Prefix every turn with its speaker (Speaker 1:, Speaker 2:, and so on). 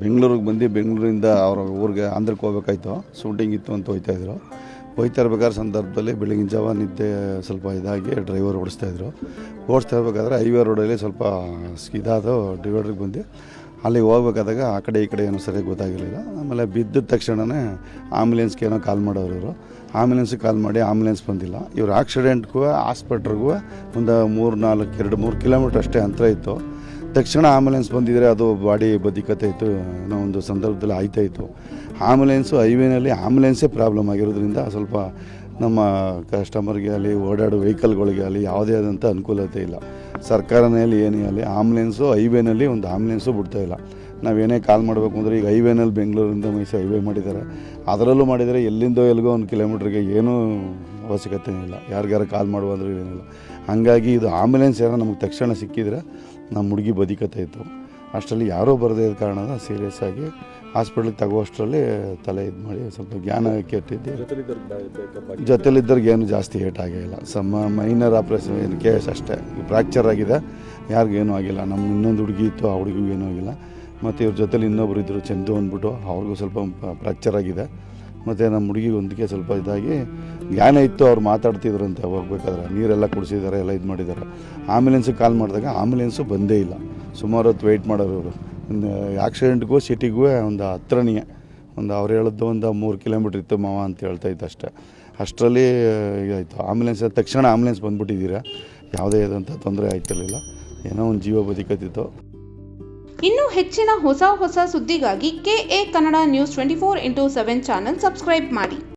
Speaker 1: ಬೆಂಗಳೂರಿಗೆ ಬಂದು ಬೆಂಗಳೂರಿಂದ ಅವ್ರ ಊರಿಗೆ ಆಂಧ್ರಕ್ಕೆ ಹೋಗ್ಬೇಕಾಯ್ತು. ಶೂಟಿಂಗ್ ಇತ್ತು ಅಂತ ಹೋಯ್ತಾ ಇದ್ರು. ಹೋಯ್ತಾ ಇರ್ಬೇಕಾದ್ರೆ ಸಂದರ್ಭದಲ್ಲಿ ಬೆಳಗಿನ ಜಾವ ನಿದ್ದೆ ಸ್ವಲ್ಪ ಇದಾಗಿ ಡ್ರೈವರ್ ಓಡಿಸ್ತಾಯಿದ್ರು ಓಡಿಸ್ತಾ ಇರ್ಬೇಕಾದ್ರೆ ಹೈವೇ ರೋಡಲ್ಲಿ ಸ್ವಲ್ಪ ಇದಾದ ಡ್ರೈವರ್ಗೆ ಬಂದು ಅಲ್ಲಿಗೆ ಹೋಗ್ಬೇಕಾದಾಗ ಆ ಕಡೆ ಈ ಕಡೆ ಏನೋ ಸರಿಯಾಗಿ ಗೊತ್ತಾಗಿರಲಿಲ್ಲ. ಆಮೇಲೆ ಬಿದ್ದ ತಕ್ಷಣವೇ ಆಂಬುಲೆನ್ಸ್ಗೆ ಏನೋ ಕಾಲ್ ಮಾಡೋರು ಇವರು. ಆಂಬುಲೆನ್ಸ್ಗೆ ಕಾಲ್ ಮಾಡಿ ಆಂಬುಲೆನ್ಸ್ ಬಂದಿಲ್ಲ. ಇವ್ರು ಆಕ್ಸಿಡೆಂಟ್ಗೂ ಹಾಸ್ಪಿಟ್ಲ್ಗೂ ಒಂದು ಮೂರು ನಾಲ್ಕು ಎರಡು ಮೂರು ಕಿಲೋಮೀಟ್ರ್ ಅಷ್ಟೇ ಅಂತರ ಇತ್ತು. ತಕ್ಷಣ ಆಂಬುಲೆನ್ಸ್ ಬಂದಿದ್ದರೆ ಅದು ಬಾಡಿ ಬದಿಕತೆ ಇತ್ತು ಅನ್ನೋ ಒಂದು ಸಂದರ್ಭದಲ್ಲಿ ಆಯ್ತಾ ಇತ್ತು. ಆಂಬುಲೆನ್ಸು ಹೈವೇನಲ್ಲಿ ಆಂಬುಲೆನ್ಸೇ ಪ್ರಾಬ್ಲಮ್ ಆಗಿರೋದ್ರಿಂದ ಸ್ವಲ್ಪ ನಮ್ಮ ಕಸ್ಟಮರ್ಗೆ ಆಗಲಿ ಓಡಾಡೋ ವೆಹಿಕಲ್ಗಳಿಗೆ ಆಗಲಿ ಯಾವುದೇ ಆದಂಥ ಅನುಕೂಲತೆ ಇಲ್ಲ. ಸರ್ಕಾರನೇ ಆಗಲಿ ಏನೇ ಅಲ್ಲಿ ಆಂಬುಲೆನ್ಸು ಹೈವೇನಲ್ಲಿ ಒಂದು ಆಂಬುಲೆನ್ಸು ಬಿಡ್ತಾ ಇಲ್ಲ. ನಾವೇನೇ ಕಾಲ್ ಮಾಡಬೇಕು ಅಂದರೆ ಈಗ ಹೈವೇನಲ್ಲಿ ಬೆಂಗಳೂರಿಂದ ಮೈಸೂರು ಹೈವೇ ಮಾಡಿದ್ದಾರೆ. ಅದರಲ್ಲೂ ಮಾಡಿದರೆ ಎಲ್ಲಿಂದೋ ಎಲ್ಲಿಗೋ ಒಂದು ಕಿಲೋಮೀಟ್ರಿಗೆ ಏನೂ ಅವಶ್ಯಕತೆ ಇಲ್ಲ. ಯಾರಿಗಾರ ಕಾಲ್ ಮಾಡುವಂದ್ರೂ ಏನಿಲ್ಲ. ಹಾಗಾಗಿ ಇದು ಆಂಬ್ಯುಲೆನ್ಸ್ ಏನೋ ನಮಗೆ ತಕ್ಷಣ ಸಿಕ್ಕಿದ್ರೆ ನಮ್ಮ ಹುಡುಗಿ ಬದುಕತ್ತೆ ಇತ್ತು. ಅಷ್ಟರಲ್ಲಿ ಯಾರೂ ಬರದೇ ಇದ್ದ ಕಾರಣ ಸೀರಿಯಸ್ ಆಗಿ ಹಾಸ್ಪಿಟ್ಲಿಗೆ ತಗೋಷ್ಟರಲ್ಲಿ ತಲೆ ಇದು ಮಾಡಿ ಸ್ವಲ್ಪ ಜ್ಞಾನ ಕೆಟ್ಟಿದ್ದೆ. ಜೊತೆಲಿದ್ದವ್ರಿಗೆ ಏನು ಜಾಸ್ತಿ ಹೇಟ್ ಆಗಿಲ್ಲ ಸಮ ಮೈನರ್ ಆಪ್ರೇಷನ್ ಏನು ಕೇಸ್ ಅಷ್ಟೇ. ಫ್ರ್ಯಾಕ್ಚರ್ ಆಗಿದೆ. ಯಾರಿಗೇನೂ ಆಗಿಲ್ಲ. ನಮ್ಮ ಇನ್ನೊಂದು ಹುಡುಗಿ ಇತ್ತು, ಆ ಹುಡುಗಿಗೂ ಏನೂ ಆಗಿಲ್ಲ. ಮತ್ತು ಇವ್ರ ಜೊತೆಲಿ ಇನ್ನೊಬ್ರು ಇದ್ದರು ಚಂದು ಅಂದ್ಬಿಟ್ಟು ಅವ್ರಿಗೂ ಸ್ವಲ್ಪ ಫ್ರ್ಯಾಕ್ಚರ್ ಆಗಿದೆ. ಮತ್ತು ನಮ್ಮ ಹುಡುಗಿ ಒಂದಕ್ಕೆ ಸ್ವಲ್ಪ ಇದಾಗಿ ಜ್ಞಾನ ಇತ್ತು, ಅವ್ರು ಮಾತಾಡ್ತಿದ್ರಂತೆ ಹೋಗ್ಬೇಕಾದ್ರೆ. ನೀರೆಲ್ಲ ಕುಡಿಸಿದ್ದಾರೆ ಎಲ್ಲ ಇದು ಮಾಡಿದ್ದಾರೆ ಆಂಬುಲೆನ್ಸಿಗೆ ಕಾಲ್ ಮಾಡಿದಾಗ ಆಂಬುಲೆನ್ಸು ಬಂದೇ ಇಲ್ಲ. ಸುಮಾರು ಹೊತ್ತು ವೆಯ್ಟ್ ಮಾಡೋರು ಅವರು ಒಂದು ಆಕ್ಸಿಡೆಂಟ್ಗೂ ಸಿಟಿಗೂ ಒಂದು ಹತ್ರನೇ. ಒಂದು ಅವ್ರು ಹೇಳಿದ್ದು ಒಂದು ಮೂರು ಕಿಲೋಮೀಟ್ರ್ ಇತ್ತು ಮಾವ ಅಂತ ಹೇಳ್ತಾ ಇತ್ತು ಅಷ್ಟೇ. ಅಷ್ಟರಲ್ಲಿ ಇದಾಯಿತು ಆಂಬುಲೆನ್ಸ್ ತಕ್ಷಣ ಆಂಬುಲೆನ್ಸ್ ಬಂದುಬಿಟ್ಟಿದ್ದೀರಾ? ಯಾವುದೇ ಆದಂಥ ತೊಂದರೆ ಆಯ್ತಿರಲಿಲ್ಲ. ಏನೋ ಒಂದು ಜೀವ ಬದುಕತ್ತಿತ್ತು.
Speaker 2: ಇನ್ನು ಹೆಚ್ಚಿನ ಹೊಸ ಹೊಸ ಸುದ್ದಿಗಾಗಿ K A Kannada news twenty four into seven channel subscribe ಮಾಡಿ.